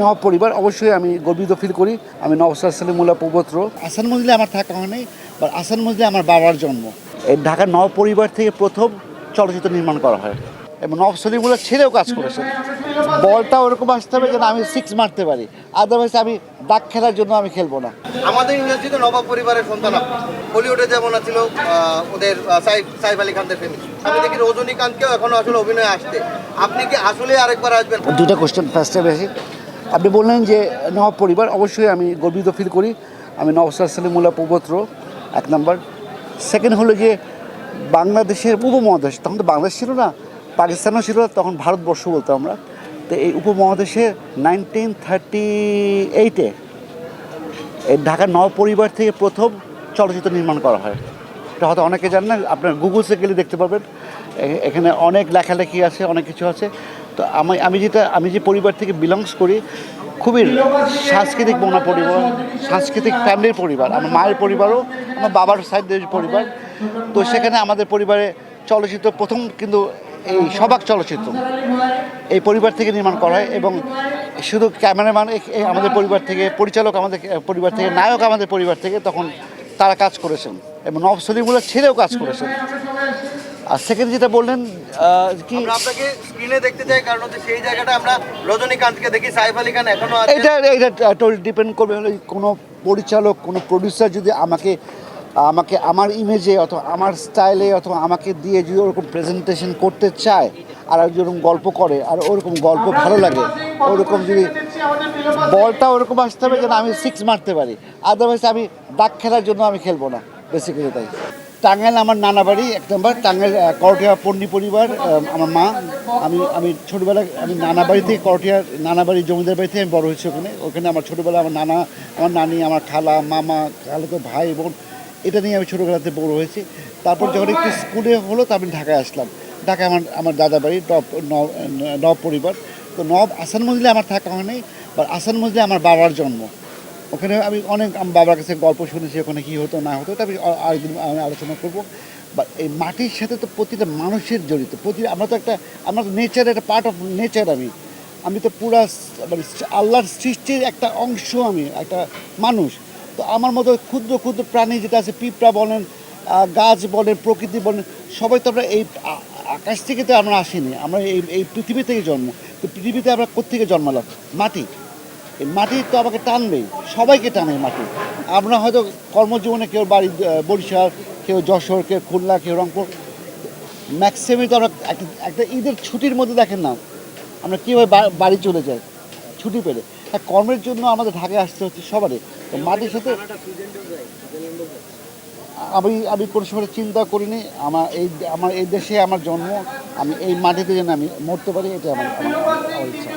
নবাব পরিবার অবশ্যই আমি গর্বিত ফিল করি। আমি নবসাদ সালিমুল্লাহ পৌত্র। আসান মজলে আমার থাকা হয়নি বা আসান মজলে আমার বাবার জন্ম। এই ঢাকার নব পরিবার থেকে প্রথম চলচ্চিত্র নির্মাণ করা হয়। এবং নব সলিমুল্লাহ ছেড়েও কাজ করেছেন। বলটা ওরকম আসতে হবে যেন আমি সিক্স মারতে পারি। আদারওয়াইজ আমি দাগ খেলার জন্য আমি খেলব না। আমাদের ইন্ডাস্ট্রিতে নবাব পরিবারের সন্তান হলিউডে যেমন ছিল ওদের সাইফ সাইফ আলী খানদের ফ্যামিলি আমি দেখি রজনীকান্তকেও এখনও আসলে অভিনয়ে আসতে আপনি কি আসলে আরেকবার আসবেন? দুটা কোশ্চেন ফার্স্টে বেশি। আপনি বললেন যে নবাব পরিবার অবশ্যই আমি গর্বিত ফিল করি। আমি নবসাদ সালিমুল্লাহ পৌত্র এক নম্বর। সেকেন্ড হলো যে বাংলাদেশের উপমহাদেশ তখন তো বাংলাদেশ ছিল না পাকিস্তানও ছিল না, তখন ভারতবর্ষ বলতাম আমরা। তো এই উপমহাদেশে নাইনটিন থার্টি এইটে এই ঢাকার নব পরিবার থেকে প্রথম চলচ্চিত্র নির্মাণ করা হয়। এটা হয়তো অনেকে জানেন না আপনার গুগলসে গেলে দেখতে পাবেন এখানে অনেক লেখালেখি আছে অনেক কিছু আছে। তো আমি আমি যেটা, আমি যে পরিবার থেকে বিলংস করি, খুবই সাংস্কৃতিক মনা পরিবার, সাংস্কৃতিক ফ্যামিলির পরিবার, আমার মায়ের পরিবারও, আমার বাবার সাইডের পরিবার। তো সেখানে আমাদের পরিবারে চলচ্চিত্র প্রথম কিন্তু এই সবাক চলচ্চিত্র, এই পরিবার থেকে নির্মাণ করা হয় এবং শুধু ক্যামেরাম্যান আমাদের পরিবার থেকে, পরিচালক আমাদের, পরিবার থেকে, নায়ক আমাদের পরিবার থেকে তখন তারা কাজ করেছেন এবং নব সলিমুল্লাহ ছেড়েও কাজ করেছেন। আর সেকেন্ড যেটা বললেন কি আপনাকে স্ক্রিনে দেখতে চাই কারণ হচ্ছে সেই জায়গাটা আমরা রজনীকান্তকে দেখি সাইফ আলী খান এখনও আছে এটা এটা টোটাল ডিপেন্ড করবে হলো কোনো পরিচালক কোনো প্রডিউসার যদি আমাকে আমাকে আমার ইমেজে অথবা আমার স্টাইলে অথবা আমাকে দিয়ে যদি ওরকম প্রেজেন্টেশন করতে চায় আর যেরকম গল্প করে আর ওরকম গল্প ভালো লাগে ওরকম যদি বলটা ওরকম আসতে হবে যেন আমি সিক্স মারতে পারি আদারওয়াইজ আমি দাগ খেলার জন্য আমি খেলব না বেসিক্যালি তাই। টাঙ্গাইল আমার নানা বাড়ি, এক নম্বর। টাঙ্গাইল করটিয়া পন্ডি পরিবার আমার মা। আমি আমি ছোটোবেলায় আমি নানা বাড়ি থেকে করটিয়ার নানা বাড়ি জমিদার বাড়ি থেকে আমি বড় হয়েছি ওখানে। ওখানে আমার ছোটোবেলায় আমার নানা, আমার নানি, আমার খালা, মামা, খালাতো ভাই, বোন, এটা নিয়ে আমি ছোটোবেলাতে বড় হয়েছি। তারপর যখন একটু স্কুলে হলো, তো আমি ঢাকায় আসলাম। ঢাকায় আমার আমার দাদা বাড়ি, নব, নব- পরিবার। তো নব আসান মজলে আমার থাকা হয় হয়নি বা আসান মজলে আমার বাবার জন্ম। ওখানে আমি অনেক বাবার কাছে গল্প শুনেছি ওখানে কী হতো, না হতো আমি আরেকদিন আমি আলোচনা করব। বা এই মাটির সাথে তো প্রতিটা মানুষের জড়িত। প্রতি আমরা তো একটা আমরা তো নেচার একটা পার্ট অফ নেচার আমি। আমি তো পুরা মানে আল্লাহর সৃষ্টির একটা অংশ আমি, একটা মানুষ। তো আমার মতো ক্ষুদ্র ক্ষুদ্র প্রাণী যেটা আছে, পিঁপড়া বলেন গাছ বলেন, প্রকৃতি বলেন, সবাই তো আমরা এই আকাশ থেকে তো আমরা আসিনি। আমরা এই এই পৃথিবী থেকে জন্ম। তো পৃথিবীতে আমরা কোথেকে জন্মালাম? মাটি। এই মাটি তো আমাকে টানবেই সবাইকে টানে মাটি। আমরা হয়তো কর্মজীবনে কেউ বাড়ি বরিশাল, কেউ যশোর, কেউ খুলনা, কেউ রংপুর ম্যাক্সিমাম তো আমরা একটা ঈদের ছুটির মধ্যে দেখেন না, আমরা কীভাবে বাড়ি চলে যাই, ছুটি পেলে। আর কর্মের জন্য আমাদের ঢাকায় আসতে হচ্ছে সবারই। মাটির সাথে আমি আমি কোনো সময় চিন্তা করিনি, আমার এই আমার এই দেশে আমার জন্ম, আমি এই মাটিতে যেন আমি মরতে পারি এটা আমার ইচ্ছা।